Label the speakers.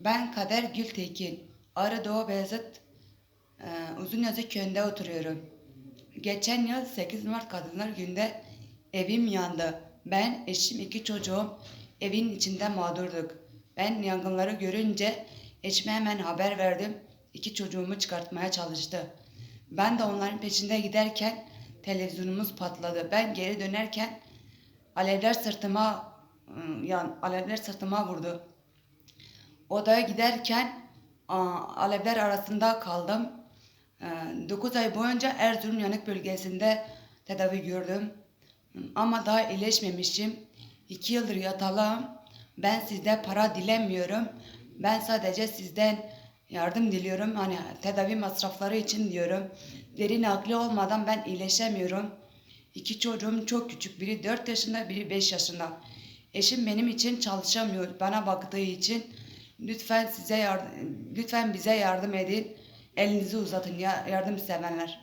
Speaker 1: Ben Kader Gültekin. Ağrı Doğu Beyazıt e, Uzunyazı köyünde oturuyorum. Geçen yıl 8 Mart Kadınlar Günü'nde evim yandı. Ben, eşim, iki çocuğum evin içinde mağdurduk. Ben yangınları görünce eşime hemen haber verdim. İki çocuğumu çıkartmaya çalıştı. Ben de onların peşinde giderken televizyonumuz patladı. Ben geri dönerken alevler sırtıma ıı, yan alevler sırtıma vurdu. Odaya giderken alevler arasında kaldım. 9 ay boyunca Erzurum yanık bölgesinde tedavi gördüm. Ama daha iyileşmemişim. 2 yıldır yatalağım. Ben sizde para dilemiyorum. Ben sadece sizden yardım diliyorum. Hani tedavi masrafları için diyorum. Derin akli olmadan ben iyileşemiyorum. İki çocuğum çok küçük. Biri 4 yaşında, biri 5 yaşında. Eşim benim için çalışamıyor. Bana baktığı için lütfen size yardım, lütfen bize yardım edin. Elinizi uzatın ya yardım sevenler.